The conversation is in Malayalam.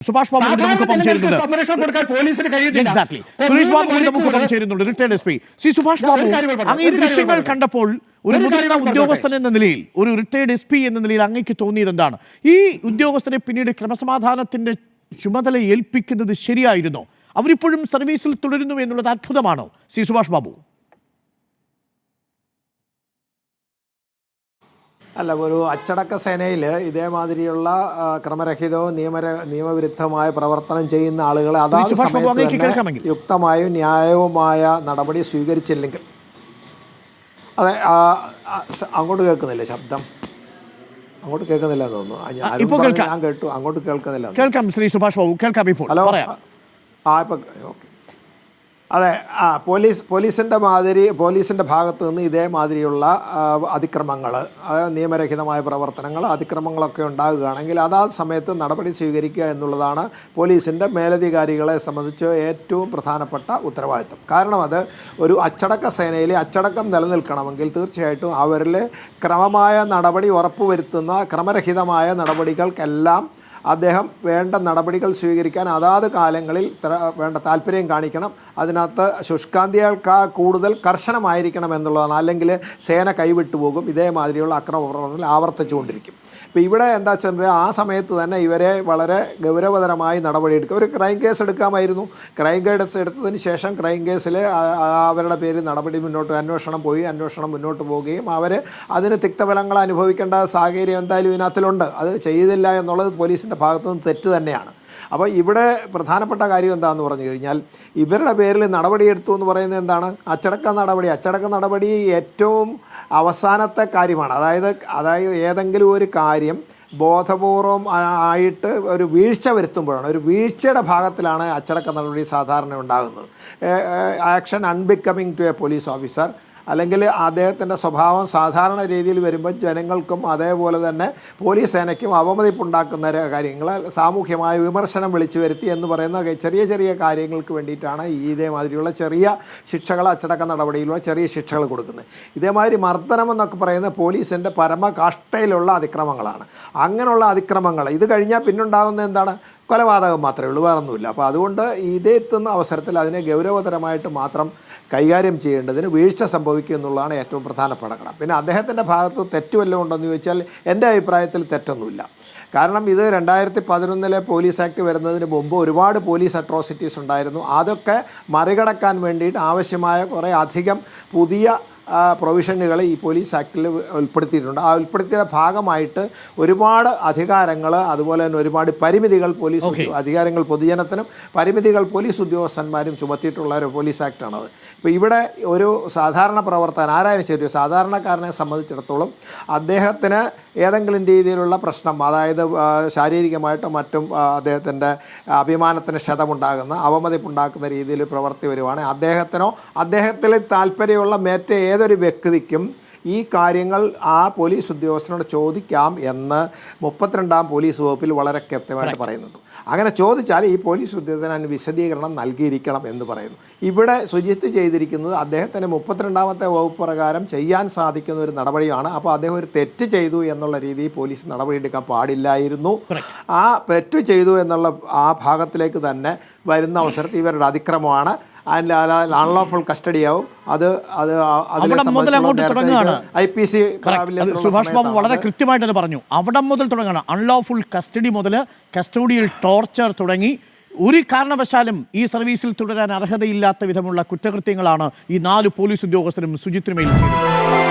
സുഭാഷ് ബാബു നമുക്കൊപ്പം ചേരുന്നുണ്ട് സുരേഷ് ബാബു നമുക്കൊപ്പം ചേരുന്നുണ്ട് retired S P. Shri Subhash Babu അങ്ങ് ഈ ദൃശ്യങ്ങൾ കണ്ടപ്പോൾ ഒരു ഒരു മുതിർന്ന ഉദ്യോഗസ്ഥൻ എന്ന നിലയിൽ ഒരു റിട്ടയർഡ് എസ് പി എന്ന നിലയിൽ അങ്ങേക്ക് തോന്നിയത് എന്താണ്? ഈ ഉദ്യോഗസ്ഥരെ പിന്നീട് ക്രമസമാധാനത്തിന്റെ ചുമതല ഏൽപ്പിക്കുന്നത് ശരിയായിരുന്നോ? അവരിപ്പോഴും സർവീസിൽ തുടരുന്നു എന്നുള്ളത് അത്ഭുതമാണോ? ശ്രീ സുഭാഷ് ബാബു. അല്ല ഒരു അച്ചടക്ക സേനയിൽ ഇതേമാതിരിയുള്ള ക്രമരഹിതവും നിയമര നിയമവിരുദ്ധമായ പ്രവർത്തനം ചെയ്യുന്ന ആളുകളെ അതാത് സമയത്ത്. യുക്തമായും ന്യായവുമായ നടപടി സ്വീകരിച്ചില്ലെങ്കിൽ. അതെ അങ്ങോട്ട് കേൾക്കുന്നില്ല ശബ്ദം? അങ്ങോട്ട് കേൾക്കുന്നില്ല എന്ന് തോന്നുന്നു. ഞാൻ കേട്ടു. അങ്ങോട്ട് കേൾക്കുന്നില്ല കേൾക്കാം ശ്രീ സുഭാഷ് ബാബു. കേൾക്കാം ഇപ്പോൾ. ഹലോ? ആ ഇപ്പം ഓക്കെ. അതെ ആ പോലീസ് പോലീസിന്റെ മാതിരി പോലീസിന്റെ ഭാഗത്ത് നിന്ന് ഇതേമാതിരിയുള്ള അതിക്രമങ്ങൾ നിയമരഹിതമായ പ്രവർത്തനങ്ങൾ അതിക്രമങ്ങളൊക്കെ ഉണ്ടാകുകയാണെങ്കിൽ അതാ സമയത്ത് നടപടി സ്വീകരിക്കുക എന്നുള്ളതാണ് പോലീസിന്റെ മേലധികാരികളെ സംബന്ധിച്ച് ഏറ്റവും പ്രധാനപ്പെട്ട ഉത്തരവാദിത്വം. കാരണം അത് ഒരു അച്ചടക്ക സേനയിലെ അച്ചടക്കം നിലനിൽക്കണമെങ്കിൽ തീർച്ചയായിട്ടും അവരിൽ ക്രമമായ നടപടി ഉറപ്പുവരുത്തുന്ന ക്രമരഹിതമായ നടപടികൾക്കെല്ലാം അദ്ദേഹം വേണ്ട നടപടികൾ സ്വീകരിക്കാൻ അതാത് കാലങ്ങളിൽ വേണ്ട താല്പര്യം കാണിക്കണം. അതിനകത്ത് ശുഷ്കാന്തികൾക്ക് കൂടുതൽ കർശനമായിരിക്കണം എന്നുള്ളതാണ്. അല്ലെങ്കിൽ സേന കൈവിട്ടു പോകും ഇതേമാതിരിയുള്ള അക്രമ പ്രവർത്തനങ്ങൾ ആവർത്തിച്ചുകൊണ്ടിരിക്കും. ഇപ്പോൾ ഇവിടെ എന്താ വെച്ചാൽ ആ സമയത്ത് തന്നെ ഇവരെ വളരെ ഗൗരവതരമായി നടപടിയെടുക്കുക. ഒരു ക്രൈം കേസ് എടുക്കാമായിരുന്നു. ക്രൈം കേസ് എടുത്തതിന് ശേഷം ക്രൈം കേസിൽ അവരുടെ പേരിൽ നടപടി മുന്നോട്ട് അന്വേഷണം പോയി അന്വേഷണം മുന്നോട്ട് പോവുകയും അവർ അതിന് തിക്തഫലങ്ങൾ അനുഭവിക്കേണ്ട സാഹചര്യം എന്തായാലും ഇതിനകത്തിലുണ്ട്. അത് ചെയ്തില്ല എന്നുള്ളത് പോലീസിന്റെ ഭാഗത്തു നിന്ന് തെറ്റ് തന്നെയാണ്. അപ്പോൾ ഇവിടെ പ്രധാനപ്പെട്ട കാര്യം എന്താണെന്ന് പറഞ്ഞു കഴിഞ്ഞാൽ ഇവരുടെ പേരിൽ നടപടിയെടുത്തു എന്ന് പറയുന്നത് എന്താണ്? അച്ചടക്ക നടപടി. അച്ചടക്ക നടപടി ഏറ്റവും അവസാനത്തെ കാര്യമാണ്. അതായത് അതായത് ഏതെങ്കിലും ഒരു കാര്യം ബോധപൂർവം ആയിട്ട് ഒരു വീഴ്ച വരുത്തുമ്പോഴാണ് ഒരു വീഴ്ചയുടെ ഭാഗത്തിലാണ് അച്ചടക്ക നടപടി സാധാരണ ഉണ്ടാകുന്നത്. Action unbecoming to a police officer. അല്ലെങ്കിൽ അദ്ദേഹത്തിന്റെ സ്വഭാവം സാധാരണ രീതിയിൽ വരുമ്പോൾ ജനങ്ങൾക്കും അതേപോലെ തന്നെ പോലീസ് സേനയ്ക്കും അവമതിപ്പുണ്ടാക്കുന്ന കാര്യങ്ങൾ സാമൂഹ്യമായ വിമർശനം വിളിച്ചു വരുത്തി എന്ന് പറയുന്ന ചെറിയ ചെറിയ കാര്യങ്ങൾക്ക് വേണ്ടിയിട്ടാണ് ഈ ഇതേമാതിരിയുള്ള ചെറിയ ശിക്ഷകൾ അച്ചടക്ക നടപടിയിലുള്ള ചെറിയ ശിക്ഷകൾ കൊടുക്കുന്നത്. ഇതേമാതിരി മർദ്ദനം എന്നൊക്കെ പറയുന്ന പോലീസിന്റെ പരമകാഷ്ടയിലുള്ള അതിക്രമങ്ങളാണ്. അങ്ങനെയുള്ള അതിക്രമങ്ങൾ ഇത് കഴിഞ്ഞാൽ പിന്നുണ്ടാകുന്ന എന്താണ്? കൊലപാതകം മാത്രമേ ഉള്ളൂ വേറൊന്നുമില്ല. അപ്പോൾ അതുകൊണ്ട് ഇതേ എത്തുന്ന അവസരത്തിൽ അതിനെ ഗൗരവതരമായിട്ട് മാത്രം കൈകാര്യം ചെയ്യേണ്ടതിന് വീഴ്ച സംഭവിക്കുക എന്നുള്ളതാണ് ഏറ്റവും പ്രധാനപ്പെട്ട ഘടകം. പിന്നെ അദ്ദേഹത്തിന്റെ ഭാഗത്ത് തെറ്റ് വല്ലതും ഉണ്ടെന്ന് ചോദിച്ചാൽ എന്റെ അഭിപ്രായത്തിൽ തെറ്റൊന്നുമില്ല. കാരണം ഇത് രണ്ടായിരത്തി പതിനൊന്നിലെ പോലീസ് ആക്ട് വരുന്നതിന് മുമ്പ് ഒരുപാട് പോലീസ് അട്രോസിറ്റീസ് ഉണ്ടായിരുന്നു. അതൊക്കെ മറികടക്കാൻ വേണ്ടിയിട്ട് ആവശ്യമായ കുറേ അധികം പുതിയ പ്രൊവിഷനുകൾ ഈ പോലീസ് ആക്ടിൽ ഉൾപ്പെടുത്തിയിട്ടുണ്ട്. ആ ഉൾപ്പെടുത്തിയ ഭാഗമായിട്ട് ഒരുപാട് അധികാരങ്ങൾ അതുപോലെ തന്നെ ഒരുപാട് പരിമിതികൾ പോലീസ് അധികാരങ്ങൾ പൊതുജനത്തിനും പരിമിതികൾ പോലീസ് ഉദ്യോഗസ്ഥന്മാരും ചുമത്തിയിട്ടുള്ള ഒരു പോലീസ് ആക്ടാണത്. ഇപ്പോൾ ഇവിടെ ഒരു സാധാരണ പ്രവർത്തകൻ ആരായാലും ശരി ഒരു സാധാരണക്കാരനെ സംബന്ധിച്ചിടത്തോളം അദ്ദേഹത്തിന് ഏതെങ്കിലും രീതിയിലുള്ള പ്രശ്നം അതായത് ശാരീരികമായിട്ടും മറ്റും അദ്ദേഹത്തിന്റെ അഭിമാനത്തിന് ക്ഷതമുണ്ടാകുന്ന അവമതിപ്പുണ്ടാക്കുന്ന രീതിയിൽ പ്രവർത്തി വരുവാണെങ്കിൽ അദ്ദേഹത്തിനോ അദ്ദേഹത്തിൽ താല്പര്യമുള്ള മറ്റേ ഏതൊരു വ്യക്തിക്കും ഈ കാര്യങ്ങൾ ആ പോലീസ് ഉദ്യോഗസ്ഥനോട് ചോദിക്കാം എന്ന് മുപ്പത്തിരണ്ടാം പോലീസ് വകുപ്പിൽ വളരെ കൃത്യമായിട്ട് പറയുന്നുണ്ട്. അങ്ങനെ ചോദിച്ചാൽ ഈ പോലീസ് ഉദ്യോഗസ്ഥൻ അതിന് വിശദീകരണം നൽകിയിരിക്കണം എന്ന് പറയുന്നു. ഇവിടെ സുജിത്ത് ചെയ്തിരിക്കുന്നത് അദ്ദേഹത്തിന് മുപ്പത്തിരണ്ടാമത്തെ വകുപ്പ് പ്രകാരം ചെയ്യാൻ സാധിക്കുന്ന ഒരു നടപടിയാണ്. അപ്പോൾ അദ്ദേഹം ഒരു തെറ്റ് ചെയ്തു എന്നുള്ള രീതിയിൽ പോലീസ് നടപടിയെടുക്കാൻ പാടില്ലായിരുന്നു. ആ തെറ്റ് ചെയ്തു എന്നുള്ള ആ ഭാഗത്തിലേക്ക് തന്നെ വരുന്ന അവസരത്തിൽ ഇവരുടെ അതിക്രമമാണ്. അതിന്റെ അൺലോഫുൾ കസ്റ്റഡിയാവും. അത് അത് അതിനെ തുടങ്ങുകയാണ്. I P C Subhash Babu വളരെ കൃത്യമായിട്ട് പറഞ്ഞു. അവിടം മുതൽ തുടങ്ങണം അൺലോഫുൾ കസ്റ്റഡി മുതൽ കസ്റ്റഡിയിൽ ടോർച്ചർ തുടങ്ങി. ഒരു കാരണവശാലും ഈ സർവീസിൽ തുടരാൻ അർഹതയില്ലാത്ത വിധമുള്ള കുറ്റകൃത്യങ്ങളാണ് ഈ നാല് പോലീസ് ഉദ്യോഗസ്ഥരും സുജിത്തിനുമേൽ ചെയ്തത്.